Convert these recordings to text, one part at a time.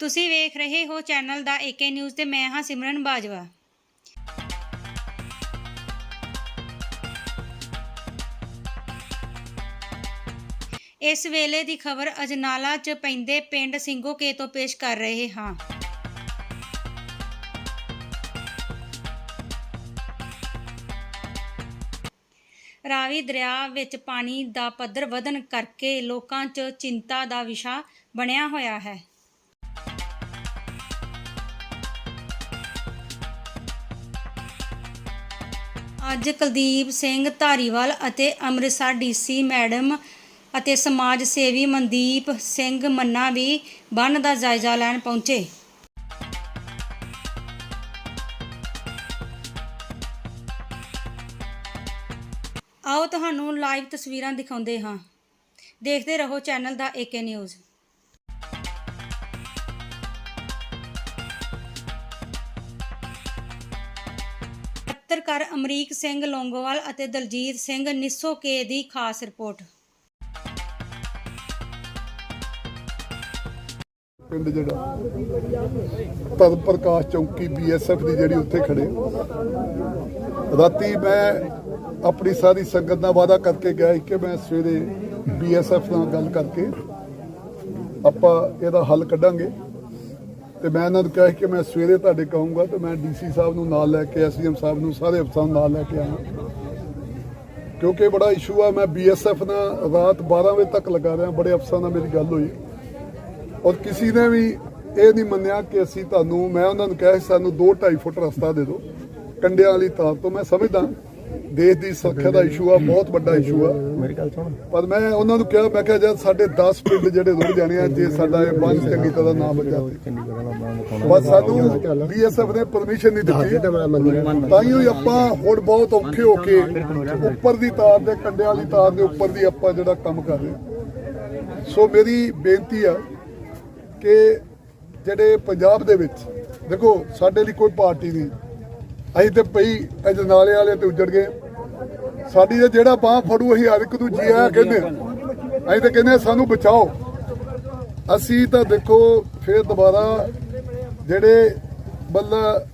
ਤੁਸੀਂ ਵੇਖ ਰਹੇ ਹੋ ਚੈਨਲ ਦਾ ਏਕੇ ਨਿਊਜ਼ ਤੇ ਮੈਂ ਹਾਂ ਸਿਮਰਨ ਬਾਜਵਾ। ਇਸ ਵੇਲੇ ਦੀ ਖਬਰ ਅਜਨਾਲਾ 'ਚ ਪੈਂਦੇ ਪਿੰਡ ਸਿੰਘੋਕੇ ਤੋਂ ਪੇਸ਼ ਕਰ ਰਹੇ ਹਾਂ। ਰਾਵੀ ਦਰਿਆ ਵਿੱਚ ਪਾਣੀ ਦਾ ਪੱਧਰ ਵਧਣ ਕਰਕੇ ਲੋਕਾਂ 'ਚ ਚਿੰਤਾ ਦਾ ਵਿਸ਼ਾ ਬਣਿਆ ਹੋਇਆ ਹੈ। ਅੱਜ ਕੁਲਦੀਪ ਸਿੰਘ ਧਾਰੀਵਾਲ ਅਤੇ ਅੰਮ੍ਰਿਤਸਰ ਡੀਸੀ ਮੈਡਮ ਅਤੇ ਸਮਾਜ ਸੇਵੀ ਮਨਦੀਪ ਸਿੰਘ ਮੰਨਾ ਵੀ ਬੰਨ ਦਾ ਜਾਇਜ਼ਾ ਲੈਣ ਪਹੁੰਚੇ। ਆਓ ਤੁਹਾਨੂੰ ਲਾਈਵ ਤਸਵੀਰਾਂ ਦਿਖਾਉਂਦੇ ਹਾਂ। ਦੇਖਦੇ ਰਹੋ ਚੈਨਲ ਦਾ ਏਕੇ ਨਿਊਜ਼। ਪੱਤਰਕਾਰ ਅਮਰੀਕ ਸਿੰਘ ਲੌਂਗੋਵਾਲ ਅਤੇ ਦਲਜੀਤ ਸਿੰਘ ਨਿੱਸੋਕੇ ਦੀ ਖਾਸ ਰਿਪੋਰਟ। ਪਿੰਡ ਜਿਹੜਾ, ਤਦ ਪ੍ਰਕਾਸ਼ ਚੌਂਕੀ ਬੀਐਸਐਫ ਦੀ ਜਿਹੜੀ ਉੱਥੇ ਖੜੇ। ਰਾਤੀ ਮੈਂ ਆਪਣੀ ਸਾਰੀ ਸੰਗਤ ਨਾਲ ਵਾਅਦਾ ਕਰਕੇ ਗਿਆ ਸੀ ਕਿ ਮੈਂ ਸਵੇਰੇ ਬੀਐਸਐਫ ਨਾਲ ਗੱਲ ਕਰਕੇ ਆਪਾਂ ਇਹਦਾ ਹੱਲ ਕੱਢਾਂਗੇ। ਤੇ ਮੈਂ ਇਹਨਾਂ ਨੂੰ ਕਿਹਾ ਕਿ ਮੈਂ ਸਵੇਰੇ ਤੁਹਾਡੇ ਕਹੂੰਗਾ ਤੇ ਮੈਂ ਡੀਸੀ ਸਾਹਿਬ ਨੂੰ ਨਾਲ ਲੈ ਕੇ, ਐਸਡੀਐਮ ਸਾਹਿਬ ਨੂੰ ਸਾਰੇ ਅਫਸਰਾਂ ਨੂੰ ਨਾਲ ਲੈ ਕੇ ਆਇਆ ਕਿਉਂਕਿ ਬੜਾ ਇਸ਼ੂ ਆ, ਮੈਂ ਬੀਐਸਐਫ ਨਾਲ ਰਾਤ 12 ਵਜੇ ਤੱਕ ਲਗਾ ਰਿਹਾ, ਬੜੇ ਅਫਸਰਾਂ ਨਾਲ ਮੇਰੀ ਗੱਲ ਹੋਈ। ਔਰ ਕਿਸੇ ਨੇ ਵੀ ਇਹ ਨਹੀਂ ਮੰਨਿਆ ਕਿ ਅਸੀਂ ਤੁਹਾਨੂੰ, ਮੈਂ ਉਹਨਾਂ ਨੂੰ ਕਿਹਾ ਸੀ, ਸਾਨੂੰ 2.5 ਫੁੱਟ ਰਸਤਾ ਦੇ ਦਿਓ, ਕੰਡਿਆਂ ਵਾਲੀ ਤਾਰ ਤੋਂ। ਮੈਂ ਸਮਝਦਾ ਦੇਸ਼ ਦੀ ਸੁਰੱਖਿਆ ਦਾ ਇਸ਼ੂ ਆ ਬਹੁਤ ਵੱਡਾ ਇਸ਼ੂ ਆ। ਮੇਰੀ ਗੱਲ ਸੁਣ। ਪਰ ਮੈਂ ਉਹਨਾਂ ਨੂੰ ਕਿਹਾ ਮੈਂ ਕਿਹਾ ਜਦ ਸਾਡੇ 10 ਪਿੰਡ ਜਿਹੜੇ ਰੁੜ ਜਾਣੇ ਆ ਜੇ ਸਾਡਾ ਇਹ ਬੰਦ ਚੰਗੀ ਤਰ੍ਹਾਂ ਨਾ ਬਚਾ ਬਸ ਸਾਨੂੰ ਬੀਐਸਐਫ ਨੇ ਪਰਮਿਸ਼ਨ ਨਹੀਂ ਦਿੱਤੀ। ਤਾਂ ਹੀ ਆਪਾਂ ਹੁਣ ਬਹੁਤ ਔਖੇ ਹੋ ਕੇ ਉੱਪਰ ਦੀ ਤਾਰ ਦੇ ਕੰਡਿਆਂ ਵਾਲੀ ਤਾਰ ਦੇ ਉੱਪਰ ਦੀ ਆਪਾਂ ਜਿਹੜਾ ਕੰਮ ਕਰ ਰਹੇ। ਸੋ ਮੇਰੀ ਬੇਨਤੀ ਆ ਕਿ ਜਿਹੜੇ ਪੰਜਾਬ ਦੇ ਵਿੱਚ ਦੇਖੋ ਸਾਡੇ ਲਈ ਕੋਈ ਪਾਰਟੀ ਨਹੀਂ। ਅਸੀਂ ਤੇ ਪਈ ਅਜਨਾਲੇ ਵਾਲੇ ਤੇ ਉੱਜੜ ਗਏ। ਸਾਡੀ ਤੇ ਜਿਹੜਾ ਬਾਹ ਫੜੂ, ਅਸੀਂ ਹਰ ਇੱਕ ਦੂਜੀ ਜੀ ਆਇਆ ਕਹਿੰਦੇ ਅਸੀਂ ਤੇ ਕਹਿੰਦੇ ਸਾਨੂੰ ਬਚਾਓ। ਅਸੀਂ ਤਾਂ ਦੇਖੋ, ਫਿਰ ਦੁਬਾਰਾ ਜਿਹੜੇ ਬੱਲਾ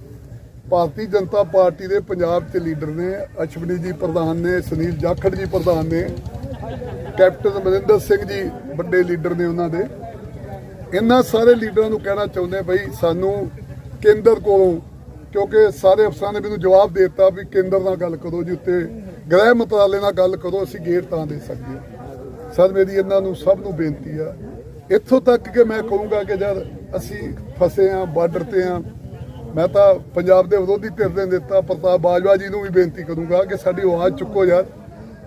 ਭਾਰਤੀ ਜਨਤਾ ਪਾਰਟੀ ਦੇ ਪੰਜਾਬ ਦੇ ਲੀਡਰ ਨੇ, ਅਸ਼ਵਨੀ ਜੀ ਪ੍ਰਧਾਨ ਨੇ, ਸੁਨੀਲ ਜਾਖੜ ਜੀ ਪ੍ਰਧਾਨ ਨੇ, ਕੈਪਟਨ ਅਮਰਿੰਦਰ ਸਿੰਘ ਜੀ ਵੱਡੇ ਲੀਡਰ ਨੇ ਉਹਨਾਂ ਦੇ। ਇਹਨਾਂ ਸਾਰੇ ਲੀਡਰਾਂ ਨੂੰ ਕਹਿਣਾ ਚਾਹੁੰਦੇ ਬਈ, ਸਾਨੂੰ ਕੇਂਦਰ ਕੋਲੋਂ ਕਿਉਂਕਿ ਸਾਰੇ ਅਫਸਰਾਂ ਨੇ ਮੈਨੂੰ ਜਵਾਬ ਦੇ ਦਿੱਤਾ ਵੀ ਕੇਂਦਰ ਨਾਲ ਗੱਲ ਕਰੋ ਜੀ ਉੱਤੇ, ਗ੍ਰਹਿ ਮੰਤਰਾਲੇ ਨਾਲ ਗੱਲ ਕਰੋ, ਅਸੀਂ ਗੇਟ ਤਾਂ ਦੇ ਸਕਦੇ ਹਾਂ ਸਰ, ਮੇਰੀ ਇਹਨਾਂ ਨੂੰ ਸਭ ਨੂੰ ਬੇਨਤੀ ਆ, ਇੱਥੋਂ ਤੱਕ ਕਿ ਮੈਂ ਕਹੂੰਗਾ ਕਿ ਜਦ ਅਸੀਂ ਫਸੇ ਆ ਬਾਰਡਰ ਤੇ ਆ ਮੈਂ ਤਾਂ ਪੰਜਾਬ ਦੇ ਵਿਰੋਧੀ ਧਿਰ ਦੇ ਦਿੱਤਾ, ਪ੍ਰਤਾਪ ਬਾਜਵਾ ਜੀ ਨੂੰ ਵੀ ਬੇਨਤੀ ਕਰੂੰਗਾ ਕਿ ਸਾਡੀ ਆਵਾਜ਼ ਚੁੱਕੋ ਯਾਰ।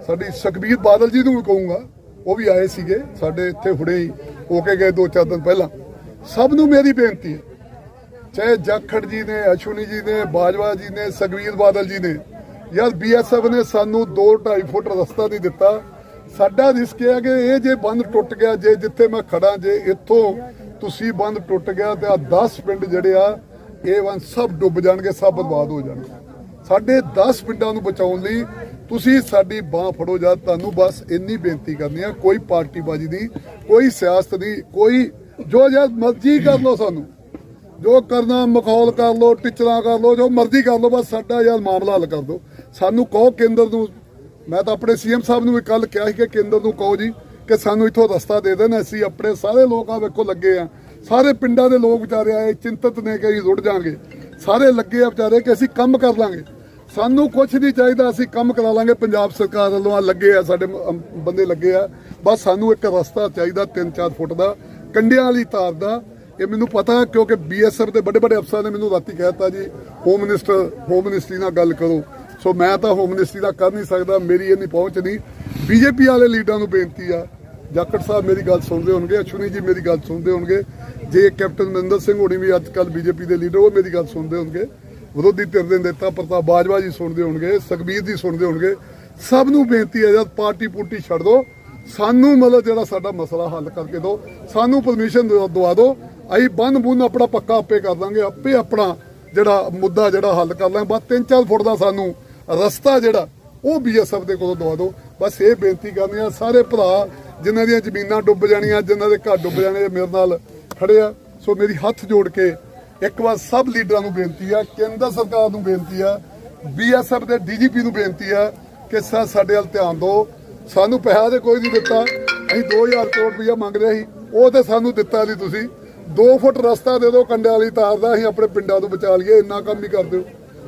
ਸਾਡੀ ਸੁਖਬੀਰ ਬਾਦਲ ਜੀ ਨੂੰ ਵੀ ਕਹੂੰਗਾ, ਉਹ ਵੀ ਆਏ ਸੀਗੇ, ਸਾਡੇ ਇੱਥੇ ਹੁਣੇ ਹੀ ਹੋ ਕੇ ਗਏ ਦੋ ਚਾਰ ਦਿਨ ਪਹਿਲਾਂ। ਸਭ ਨੂੰ ਮੇਰੀ ਬੇਨਤੀ ਹੈ। ਚਾਹੇ ਜਾਖੜ ਜੀ ਨੇ, ਅਸ਼ਵਨੀ ਜੀ ਨੇ, ਬਾਜਵਾ ਜੀ ਨੇ, ਸੁਖਬੀਰ ਬਾਦਲ ਜੀ ਨੇ। ਯਾਰ ਬੀਐਸਐਫ ਨੇ ਸਾਨੂੰ 2.5 ਫੁੱਟ ਰਸਤਾ ਨਹੀਂ ਦਿੱਤਾ। ਸਾਡਾ ਰਿਸਕ ਹੈ ਕਿ ਇਹ ਜੇ ਬੰਦ ਟੁੱਟ ਗਿਆ, ਜੇ ਜਿੱਥੇ ਮੈਂ ਖੜਾ ਜੇ ਇੱਥੋਂ ਤੁਸੀਂ ਬੰਦ ਟੁੱਟ ਗਿਆ ਤੇ ਆ 10 ਪਿੰਡ ਜਿਹੜੇ ਆ ਇਹ ਵਨ ਸਭ ਡੁੱਬ ਜਾਣਗੇ, ਸਭ ਬਰਬਾਦ ਹੋ ਜਾਣਗੇ। ਸਾਡੇ 10 ਪਿੰਡਾਂ ਨੂੰ ਬਚਾਉਣ ਲਈ ਤੁਸੀਂ ਸਾਡੀ ਬਾਹ ਫੜੋ ਜਾਂ, ਤੁਹਾਨੂੰ ਬਸ ਇੰਨੀ ਬੇਨਤੀ ਕਰਨੀ ਆ, ਕੋਈ ਪਾਰਟੀ ਬਾਜੀ ਨਹੀਂ, ਕੋਈ ਸਿਆਸਤ ਨਹੀਂ, ਕੋਈ ਜੋ ਜਦ ਮਰਜ਼ੀ ਕਰ ਲੋ ਸਾਨੂੰ। ਜੋ ਕਰਨਾ, ਮਖੌਲ ਕਰ ਲੋ ਟਿਚਰਾਂ ਕਰ ਲੋ ਜੋ ਮਰਜ਼ੀ ਕਰ ਲੋ ਬਸ ਸਾਡਾ ਯਾਰ ਮਾਮਲਾ ਹੱਲ ਕਰ ਦਿਓ। ਸਾਨੂੰ ਕਹੋ ਕੇਂਦਰ ਨੂੰ, ਮੈਂ ਤਾਂ ਆਪਣੇ ਸੀਐਮ ਸਾਹਿਬ ਨੂੰ ਵੀ ਕੱਲ ਕਿਹਾ ਸੀ ਕਿ ਕੇਂਦਰ ਨੂੰ ਕਹੋ ਜੀ ਕਿ ਸਾਨੂੰ ਇੱਥੋਂ ਰਸਤਾ ਦੇ ਦੇਣ, ਅਸੀਂ ਆਪਣੇ ਸਾਰੇ ਲੋਕਾਂ ਵੇਖੋ ਲੱਗੇ ਆ। ਸਾਰੇ ਪਿੰਡਾਂ ਦੇ ਲੋਕ ਵਿਚਾਰੇ ਆਏ, ਚਿੰਤਤ ਨੇ ਕਿ ਅਸੀਂ ਰੁੜ ਜਾਾਂਗੇ। ਸਾਰੇ ਲੱਗੇ ਆ ਵਿਚਾਰੇ ਕਿ ਅਸੀਂ ਕੰਮ ਕਰ ਲਾਂਗੇ। ਸਾਨੂੰ ਕੁਝ ਨਹੀਂ ਚਾਹੀਦਾ, ਅਸੀਂ ਕੰਮ ਕਰਾ ਲਾਂਗੇ। ਪੰਜਾਬ ਸਰਕਾਰ ਵੱਲੋਂ ਆ ਲੱਗੇ ਆ, ਸਾਡੇ ਬੰਦੇ ਲੱਗੇ ਆ। ਬਸ ਸਾਨੂੰ ਇੱਕ ਰਸਤਾ ਚਾਹੀਦਾ 3-4 ਫੁੱਟ ਦਾ, ਕੰਡਿਆਂ ਵਾਲੀ ਤਾਰ ਦਾ ਇਹ ਮੈਨੂੰ ਪਤਾ ਕਿਉਂਕਿ ਬੀਐਸਐਫ ਦੇ ਵੱਡੇ ਵੱਡੇ ਅਫਸਰਾਂ ਨੇ ਮੈਨੂੰ ਰਾਤੀ ਕਹਿਤਾ ਜੀ ਹੋਮ ਮਿਨਿਸਟਰ ਹੋਮ ਮਿਨਿਸਟਰੀ ਨਾਲ ਗੱਲ ਕਰੋ। ਸੋ ਮੈਂ ਤਾਂ ਹੋਮ ਮਿਨਿਸਟਰੀ ਦਾ ਕਰ ਨਹੀਂ ਸਕਦਾ, ਮੇਰੀ ਇਹ ਨਹੀਂ। ਪਹੁੰਚ ਨਹੀਂ ਬੀਜੇਪੀ ਵਾਲੇ ਲੀਡਰਾਂ ਨੂੰ ਬੇਨਤੀ ਆ, ਜਾਖੜ ਸਾਹਿਬ ਮੇਰੀ ਗੱਲ ਸੁਣਦੇ ਹੋਣਗੇ ਅਸ਼ਵਨੀ ਜੀ ਮੇਰੀ ਗੱਲ ਸੁਣਦੇ ਹੋਣਗੇ। ਜੇ ਕੈਪਟਨ ਮਨਿੰਦਰ ਸਿੰਘ ਹੋਣੀ ਵੀ ਅੱਜ ਕੱਲ ਬੀਜੇਪੀ ਦੇ ਲੀਡਰ, ਉਹ ਮੇਰੀ ਗੱਲ ਸੁਣਦੇ ਹੋਣਗੇ। ਵਿਰੋਧੀ ਧਿਰ ਦੇ ਨੇਤਾ ਪ੍ਰਤਾਪ ਬਾਜਵਾ ਜੀ ਸੁਣਦੇ ਹੋਣਗੇ, ਸੁਖਬੀਰ ਜੀ ਸੁਣਦੇ ਹੋਣਗੇ। ਸਭ ਨੂੰ ਬੇਨਤੀ ਹੈ, ਜਦ ਪਾਰਟੀ ਪੂਟੀ ਛੱਡ ਦੋ, ਸਾਨੂੰ ਮਤਲਬ ਜਿਹੜਾ ਸਾਡਾ ਮਸਲਾ ਹੱਲ ਕਰਕੇ ਦਿਓ ਸਾਨੂੰ ਪਰਮਿਸ਼ਨ ਦਵਾ ਦਿਓ ਅਸੀਂ ਬੰਨ ਬੁੰਨ ਆਪਣਾ ਪੱਕਾ ਆਪੇ ਕਰ ਦਾਂਗੇ, ਆਪੇ ਆਪਣਾ ਜਿਹੜਾ ਮੁੱਦਾ ਜਿਹੜਾ ਹੱਲ ਕਰ ਲਾਂਗੇ। ਬਸ 3-4 ਫੁੱਟ ਦਾ ਸਾਨੂੰ ਰਸਤਾ ਜਿਹੜਾ, ਉਹ ਬੀਐਸਐਫ ਦੇ ਕੋਲੋਂ ਦਵਾ ਦਿਓ। ਬਸ ਇਹ ਬੇਨਤੀ ਕਰਨੀ ਆ, ਸਾਰੇ ਭਰਾ ਜਿਨ੍ਹਾਂ ਦੀਆਂ ਜ਼ਮੀਨਾਂ ਡੁੱਬ ਜਾਣੀਆਂ, ਜਿਨ੍ਹਾਂ ਦੇ ਘਰ ਡੁੱਬ ਜਾਣੇ ਮੇਰੇ ਨਾਲ ਖੜੇ ਆ। ਸੋ ਮੇਰੀ ਹੱਥ ਜੋੜ ਕੇ ਇੱਕ ਵਾਰ ਸਭ ਲੀਡਰਾਂ ਨੂੰ ਬੇਨਤੀ ਆ, ਕੇਂਦਰ ਸਰਕਾਰ ਨੂੰ ਬੇਨਤੀ ਆ ਬੀਐਸਐਫ ਦੇ ਡੀਜੀਪੀ ਨੂੰ ਬੇਨਤੀ ਆ ਕਿ ਸਾ ਸਾਡੇ ਵੱਲ ਧਿਆਨ ਦਿਓ। ਸਾਨੂੰ ਪੈਸਾ ਤੇ ਕੋਈ ਨਹੀਂ ਦਿੱਤਾ। ਅਸੀਂ 2000 ਕਰੋੜ ਰੁਪਇਆ ਮੰਗ ਰਹੇ ਸੀ, ਉਹ ਤੇ ਸਾਨੂੰ ਦਿੱਤਾ ਨਹੀਂ ਤੁਸੀਂ। 2 ਫੁੱਟ ਰਸਤਾ ਦੇ ਦਿਓ ਕੰਡੇ ਵਾਲੀ ਤਾਰ ਦਾ, ਅਸੀਂ ਆਪਣੇ ਪਿੰਡਾਂ ਤੋਂ ਬਚਾ ਲਈਏ, ਇੰਨਾ ਕੰਮ ਹੀ ਕਰ ਦਿਓ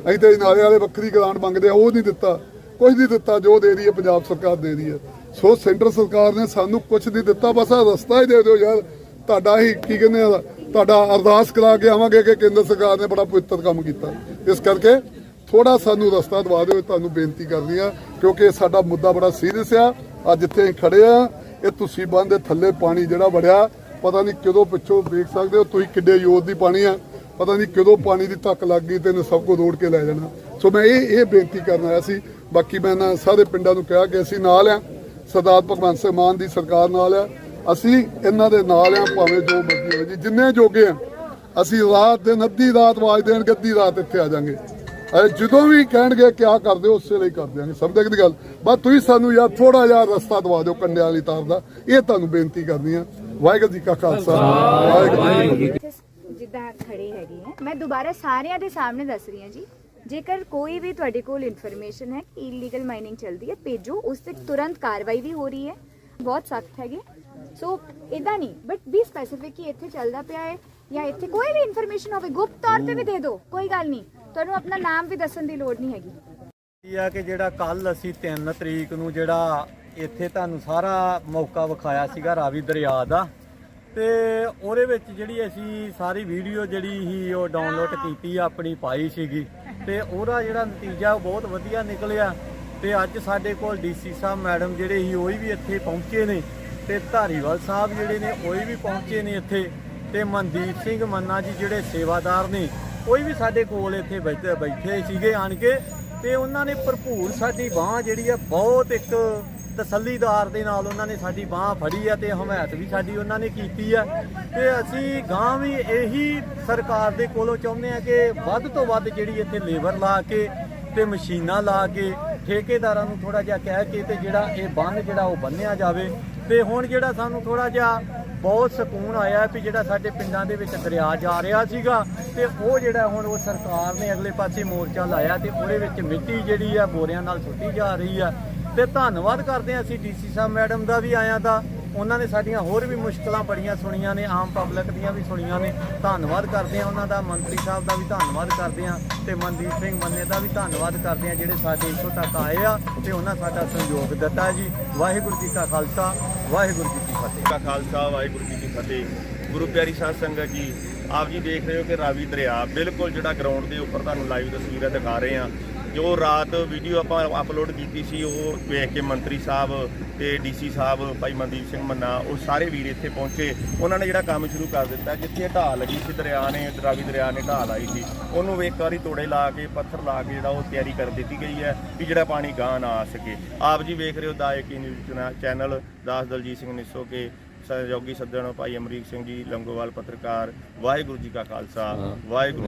ਅਸੀਂ ਤੇ ਨਾਲੇ ਵਾਲੇ ਵੱਖਰੀ ਗ੍ਰਾਂਟ ਮੰਗਦੇ ਆ, ਉਹ ਨਹੀਂ ਦਿੱਤਾ। ਕੁਝ ਨਹੀਂ ਦਿੱਤਾ, ਜੋ ਦੇ ਰਹੀ ਹੈ ਪੰਜਾਬ ਸਰਕਾਰ ਦੇ ਰਹੀ ਹੈ। ਸੋ ਸੈਂਟਰ ਸਰਕਾਰ ਨੇ ਸਾਨੂੰ ਕੁਝ ਨਹੀਂ ਦਿੱਤਾ, ਬਸ ਆ ਰਸਤਾ ਹੀ ਦੇ ਦਿਓ ਯਾਰ। ਤੁਹਾਡਾ ਹੀ ਕੀ ਕਹਿੰਦੇ ਆ, ਤੁਹਾਡਾ ਅਰਦਾਸ ਕਰਾ ਕੇ ਆਵਾਂਗੇ ਕਿ ਕੇਂਦਰ ਸਰਕਾਰ ਨੇ ਬੜਾ ਪਵਿੱਤਰ ਕੰਮ ਕੀਤਾ। ਇਸ ਕਰਕੇ ਥੋੜਾ ਸਾਨੂੰ ਰਸਤਾ ਦਵਾ ਦਿਓ ਤੁਹਾਨੂੰ ਬੇਨਤੀ ਕਰਨੀ ਆ, ਕਿਉਂਕਿ ਇਹ ਸਾਡਾ ਮੁੱਦਾ ਬੜਾ ਸੀਰੀਅਸ ਆ। ਅੱਜ ਇੱਥੇ ਅਸੀਂ ਖੜੇ ਆ, ਇਹ ਤੁਸੀਂ ਬੰਦ ਦੇ ਥੱਲੇ ਪਾਣੀ ਜਿਹੜਾ ਵੜਿਆ ਪਤਾ ਨਹੀਂ ਕਦੋਂ ਪਿੱਛੋਂ ਵੇਖ ਸਕਦੇ ਹੋ ਤੁਸੀਂ ਕਿੱਡੇ ਯੋਧ ਦੀ ਪਾਣੀ ਆ। ਪਤਾ ਨਹੀਂ ਕਦੋਂ ਪਾਣੀ ਦੀ ਧੱਕ ਲੱਗ ਗਈ ਤੇ ਇਹਨੇ ਸਭ ਕੁਝ ਰੋੜ ਕੇ ਲੈ ਜਾਣਾ। ਸੋ ਮੈਂ ਇਹ ਇਹ ਬੇਨਤੀ ਕਰਨ ਆਇਆ ਸੀ। ਬਾਕੀ ਮੈਂ ਨਾ ਸਾਰੇ ਪਿੰਡਾਂ ਨੂੰ ਕਿਹਾ ਕਿ ਅਸੀਂ ਨਾਲ ਆ। ਸਰਦਾਰ ਭਗਵੰਤ ਸਿੰਘ ਮਾਨ ਦੀ ਸਰਕਾਰ ਨਾਲ ਆ। ਅਸੀਂ ਇਹਨਾਂ ਦੇ ਨਾਲ ਆ, ਭਾਵੇਂ ਜੋ ਮਰਜ਼ੀ ਹੋ ਜੀ। ਜਿੰਨੇ ਜੋਗੇ ਆ, ਅਸੀਂ ਰਾਤ ਦਿਨ, ਅੱਧੀ ਰਾਤ ਆਵਾਜ਼ ਦੇਣਗੇ, ਅੱਧੀ ਰਾਤ ਇੱਥੇ ਆ ਜਾਾਂਗੇ। ਜਦੋਂ ਵੀ ਕਹਿਣਗੇ ਕਿਆ ਕਰਦੇ ਹੋ ਉਸੇ ਲਈ ਕਰ ਦਿਆਂਗੇ। ਸਮਝਦੇ ਕਿ ਗੱਲ? ਬਸ ਤੁਸੀਂ ਸਾਨੂੰ ਯਾਰ ਥੋੜਾ ਜਿਹਾ ਰਸਤਾ ਦਵਾ ਦਿਓ ਕੰਡਿਆਂ ਵਾਲੀ ਤਾਰ ਦਾ। ਇਹ ਤੁਹਾਨੂੰ ਬੇਨਤੀ ਕਰਨੀ ਆ। ਵਾਹਿਗੁਰੂ ਜੀ ਕਾ ਖਾਲਸਾ ਵਾਹਿਗੁਰੂ ਜੀ ਕੀ ਫਤਿਹ। ਇੱਥੇ ਜਿੱਦਾਂ ਖੜੇ ਹੈਗੇ ਹੈ ਮੈਂ ਦੁਬਾਰਾ ਸਾਰਿਆਂ ਦੇ ਸਾਹਮਣੇ ਦੱਸ ਰਹੀ ਹਾਂ ਜੀ ਜੇਕਰ ਕੋਈ ਵੀ ਤੁਹਾਡੇ ਕੋਲ ਇਨਫੋਰਮੇਸ਼ਨ ਹੈ ਕਿ ਇਲੀਗਲ ਮਾਈਨਿੰਗ ਚੱਲਦੀ ਹੈ ਭੇਜੋ ਉਸ ਤੇ ਤੁਰੰਤ ਕਾਰਵਾਈ ਵੀ ਹੋ ਰਹੀ ਹੈ। ਬਹੁਤ ਸਖਤ ਹੈਗੇ। ਸੋ ਇਦਾਂ ਨਹੀਂ ਬਟ ਬੀ ਸਪੈਸੀਫਿਕ ਕਿ ਇੱਥੇ ਚੱਲਦਾ ਪਿਆ ਹੈ ਜਾਂ ਇੱਥੇ ਕੋਈ ਵੀ ਇਨਫੋਰਮੇਸ਼ਨ ਹੋਵੇ ਗੁਪਤ ਤੌਰ ਤੇ ਵੀ ਦੇ ਦਿਓ ਕੋਈ ਗੱਲ ਨਹੀਂ। ਤੁਹਾਨੂੰ ਆਪਣਾ ਨਾਮ ਵੀ ਦੱਸਣ ਦੀ ਲੋੜ ਨਹੀਂ ਹੈਗੀ। ਇਹ ਆ ਕਿ ਜਿਹੜਾ ਕੱਲ ਅਸੀਂ 3 ਤਰੀਕ ਨੂੰ ਜਿਹੜਾ ਇੱਥੇ ਤੁਹਾਨੂੰ ਸਾਰਾ ਮੌਕਾ ਵਿਖਾਇਆ ਸੀਗਾ ਰਾਵੀ ਦਰਿਆ ਦਾ। ਤੇ ਉਹਦੇ ਵਿੱਚ ਜਿਹੜੀ ਅਸੀਂ ਸਾਰੀ ਵੀਡੀਓ ਜਿਹੜੀ ਸੀ ਉਹ ਡਾਊਨਲੋਡ ਕੀਤੀ, ਆਪਣੀ ਪਾਈ ਸੀਗੀ। ਤੇ ਉਹਦਾ ਜਿਹੜਾ ਨਤੀਜਾ ਉਹ ਬਹੁਤ ਵਧੀਆ ਨਿਕਲਿਆ। ਤੇ ਅੱਜ ਸਾਡੇ ਕੋਲ ਡੀਸੀ ਸਾਹਿਬ, ਮੈਡਮ ਜਿਹੜੇ ਸੀ, ਉਹ ਵੀ ਇੱਥੇ ਪਹੁੰਚੇ ਨੇ। ਤੇ ਧਾਰੀਵਾਲ ਸਾਹਿਬ ਜਿਹੜੇ ਨੇ, ਉਹ ਵੀ ਪਹੁੰਚੇ ਨੇ ਇੱਥੇ। ਤੇ ਮਨਦੀਪ ਸਿੰਘ ਮੰਨਾ ਜੀ ਜਿਹੜੇ ਸੇਵਾਦਾਰ ਨੇ ਉਹ ਵੀ ਸਾਡੇ ਕੋਲ ਇੱਥੇ ਬੈਠੇ ਬੈਠੇ ਸੀਗੇ ਆਣ ਕੇ। ਤੇ ਉਹਨਾਂ ਨੇ ਭਰਪੂਰ ਸਾਡੀ ਬਾਹ ਜਿਹੜੀ ਆ, ਬਹੁਤ ਇੱਕ ਤਸੱਲੀਦਾਰ ਦੇ ਨਾਲ ਉਹਨਾਂ ਨੇ ਸਾਡੀ ਬਾਹ ਫੜੀ ਹੈ ਤੇ ਹਮਾਇਤ ਵੀ ਸਾਡੀ ਉਹਨਾਂ ਨੇ ਕੀਤੀ ਹੈ ਤੇ ਅਸੀਂ ਗਾਂ ਵੀ ਇਹੀ ਸਰਕਾਰ ਦੇ ਕੋਲੋਂ ਚਾਹੁੰਦੇ ਆ ਕਿ ਵੱਧ ਤੋਂ ਵੱਧ ਜਿਹੜੀ ਇੱਥੇ ਲੇਬਰ ਲਾ ਕੇ ਤੇ ਮਸ਼ੀਨਾਂ ਲਾ ਕੇ ਠੇਕੇਦਾਰਾਂ ਨੂੰ ਥੋੜਾ ਜਿਹਾ ਕਹਿ ਕੇ ਤੇ ਜਿਹੜਾ ਇਹ ਬੰਨ ਜਿਹੜਾ ਉਹ ਬੰਨਿਆ ਜਾਵੇ। ਤੇ ਹੁਣ ਜਿਹੜਾ ਸਾਨੂੰ ਥੋੜਾ ਜਿਹਾ ਬਹੁਤ ਸਕੂਨ ਆਇਆ ਵੀ ਜਿਹੜਾ ਸਾਡੇ ਪਿੰਡਾਂ ਦੇ ਵਿੱਚ ਦਰਿਆ ਜਾ ਰਿਹਾ ਸੀਗਾ ਤੇ ਉਹ ਜਿਹੜਾ ਹੁਣ ਉਹ ਸਰਕਾਰ ਨੇ ਅਗਲੇ ਪਾਸੇ ਮੋਰਚਾ ਲਾਇਆ ਤੇ ਉਹਦੇ ਵਿੱਚ ਮਿੱਟੀ ਜਿਹੜੀ ਆ ਬੋਰਿਆਂ ਨਾਲ ਸੁੱਟੀ ਜਾ ਰਹੀ ਆ। ਤੇ ਧੰਨਵਾਦ ਕਰਦੇ ਹਾਂ ਅਸੀਂ ਡੀਸੀ ਸਾਹਿਬ ਮੈਡਮ ਦਾ ਵੀ ਆਇਆਂ ਦਾ। ਉਹਨਾਂ ਨੇ ਸਾਡੀਆਂ ਹੋਰ ਵੀ ਮੁਸ਼ਕਲਾਂ ਬੜੀਆਂ ਸੁਣੀਆਂ ਨੇ, ਆਮ ਪਬਲਿਕ ਦੀਆਂ ਵੀ ਸੁਣੀਆਂ ਨੇ। ਧੰਨਵਾਦ ਕਰਦੇ ਹਾਂ ਉਹਨਾਂ ਦਾ, ਮੰਤਰੀ ਸਾਹਿਬ ਦਾ ਵੀ ਧੰਨਵਾਦ ਕਰਦੇ ਹਾਂ ਤੇ ਮਨਦੀਪ ਸਿੰਘ ਮੰਨੇ ਦਾ ਵੀ ਧੰਨਵਾਦ ਕਰਦੇ ਹਾਂ ਜਿਹੜੇ ਸਾਡੇ ਇੱਥੋਂ ਤੱਕ ਆਏ ਆ ਤੇ ਉਹਨਾਂ ਸਾਡਾ ਸਹਿਯੋਗ ਦਿੱਤਾ ਜੀ। ਵਾਹਿਗੁਰੂ ਜੀ ਕਾ ਖਾਲਸਾ, ਵਾਹਿਗੁਰੂ ਜੀ ਕੀ ਫਤਿਹ। ਕਾ ਖਾਲਸਾ, ਵਾਹਿਗੁਰੂ ਜੀ ਕੀ ਫਤਿਹ। ਗੁਰੂ ਪਿਆਰੀ ਸਾਧ ਸੰਗਤ ਜੀ, ਆਪ ਜੀ ਦੇਖ ਰਹੇ ਹੋ ਕਿ ਰਾਵੀ ਦਰਿਆ ਬਿਲਕੁਲ ਜਿਹੜਾ ਗਰਾਊਂਡ ਦੇ ਉੱਪਰ ਤੁਹਾਨੂੰ ਲਾਈਵ ਤਸਵੀਰਾਂ ਦਿਖਾ ਰਹੇ ਹਾਂ। ਜੋ ਰਾਤ ਵੀਡੀਓ ਆਪਾਂ ਅਪਲੋਡ ਕੀਤੀ ਸੀ ਉਹ ਵੇਖ ਕੇ ਮੰਤਰੀ ਸਾਹਿਬ ਤੇ ਡੀਸੀ ਸਾਹਿਬ ਭਾਈ ਮਨਦੀਪ ਸਿੰਘ ਮੰਨਾ ਉਹ ਸਾਰੇ ਵੀਰ ਇੱਥੇ ਪਹੁੰਚੇ। ਉਹਨਾਂ ਨੇ ਜਿਹੜਾ ਕੰਮ ਸ਼ੁਰੂ ਕਰ ਦਿੱਤਾ ਜਿੱਥੇ ਢਾਹ ਲੱਗੀ ਸੀ ਦਰਿਆ ਨੇ ਰਾਵੀ ਦਰਿਆ ਨੇ ਢਾਹ ਲਾਈ ਸੀ। ਉਹਨੂੰ ਇੱਕ ਵਾਰੀ ਤੋੜੇ ਲਾ ਕੇ ਪੱਥਰ ਲਾ ਕੇ ਜਿਹੜਾ ਉਹ ਤਿਆਰੀ ਕਰ ਦਿੱਤੀ ਗਈ ਹੈ ਕਿ ਜਿਹੜਾ ਪਾਣੀ ਗਾਂ ਨਾ ਆ ਸਕੇ। ਆਪ ਜੀ ਵੇਖ ਰਹੇ ਹੋ ਦਾ ਇੱਕ ਨਿਊਜ਼ ਚੈਨਲ ਦਾਸ ਦਲਜੀਤ ਸਿੰਘ ਨਿੱਸੋ ਕੇ ਸਹਿਯੋਗੀ ਸੱਜਣ ਭਾਈ ਅਮਰੀਕ ਸਿੰਘ ਜੀ ਲੰਗੋਵਾਲ ਪੱਤਰਕਾਰ ਵਾਹਿਗੁਰੂ ਜੀ ਕਾ ਖਾਲਸਾ ਵਾਹਿਗੁਰੂ